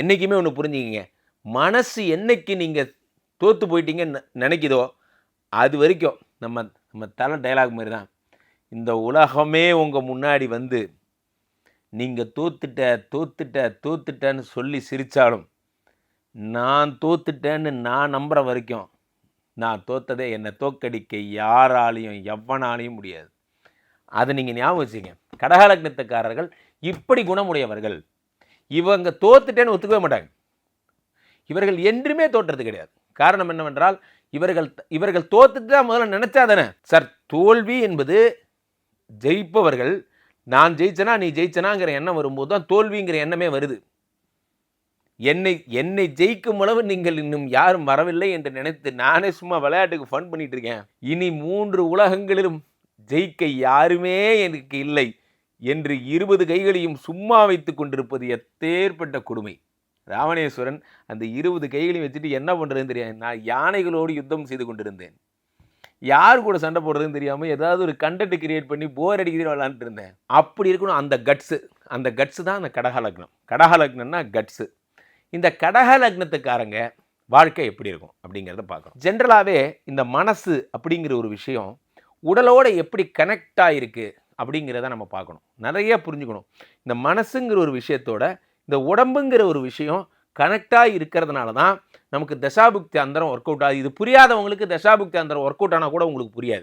என்றைக்குமே ஒன்று புரிஞ்சுக்கிங்க. மனசு என்னைக்கு நீங்கள் தோற்று போயிட்டீங்கன்னு நினைக்குதோ அது வரைக்கும் நம்ம நம்ம தலை டைலாக் மாதிரி தான் இந்த உலகமே உங்கள் முன்னாடி வந்து நீங்கள் தோத்துட்ட தோத்துட்ட தோத்துட்டேன்னு சொல்லி சிரித்தாலும் நான் தோத்துட்டேன்னு நான் நம்புகிற வரைக்கும் நான் தோத்ததே என்னை தோக்கடிக்க யாராலையும் எவனாலையும் முடியாது. அதை நீங்கள் ஞாபகம் வச்சுங்க கடகாலக்னத்துக்காரர்கள் இப்படி குணமுடையவர்கள். இவங்க தோத்துட்டேன்னு ஒத்துக்கவே மாட்டாங்க. இவர்கள் என்றுமே தோற்றது கிடையாது. காரணம் என்னவென்றால் இவர்கள் இவர்கள் தோத்துட்டு தான் முதல்ல நினைச்சா தானே? சார் தோல்வி என்பது ஜெயிப்பவர்கள் நான் ஜெயிச்சனா நீ ஜெயிச்சனாங்கிற எண்ணம் வரும்போது தான் தோல்விங்கிற எண்ணமே வருது. என்னை என்னை ஜெயிக்கும் அளவு நீங்கள் இன்னும் யாரும் வரவில்லை என்று நினைத்து நானே சும்மா விளையாட்டுக்கு ஃபன் பண்ணிட்டு இருக்கேன். இனி மூன்று உலகங்களிலும் ஜெயிக்க யாருமே எனக்கு இல்லை. என்று இருபது கைகளையும் சும்மா வைத்து கொண்டிருப்பது எத்தேற்பட்ட கொடுமை. ராவணேஸ்வரன் அந்த இருபது கைகளையும் வச்சுட்டு என்ன பண்ணுறதுன்னு தெரியாது. நான் யானைகளோடு யுத்தம் செய்து கொண்டிருந்தேன். யார் கூட சண்டை போடுறதுன்னு தெரியாமல் ஏதாவது ஒரு கண்டென்ட் கிரியேட் பண்ணி போர் அடிக்கிற விளாண்டுட்டு இருந்தேன். அப்படி இருக்கணும் அந்த கட்ஸு அந்த கட்ஸு தான் அந்த கடகலக்னம் கடகலக்னம்னா கட்ஸு இந்த கடகலக்னத்துக்காரங்க வாழ்க்கை எப்படி இருக்கும் அப்படிங்கிறத பார்க்கணும். ஜென்ரலாகவே இந்த மனசு அப்படிங்கிற ஒரு விஷயம் உடலோட எப்படி கனெக்ட் ஆகிருக்கு அப்படிங்கிறத நம்ம பார்க்கணும். நிறைய புரிஞ்சுக்கணும். இந்த மனசுங்கிற ஒரு விஷயத்தோட இந்த உடம்புங்கிற ஒரு விஷயம் கனெக்டாக இருக்கிறதுனால தான் நமக்கு தசாபுக்தி அந்தரம் ஒர்க் அவுட் ஆகுது. இது புரியாதவங்களுக்கு தசாபுக்தி அந்தரம் ஒர்க் அவுட் ஆனால் கூட உங்களுக்கு புரியாது.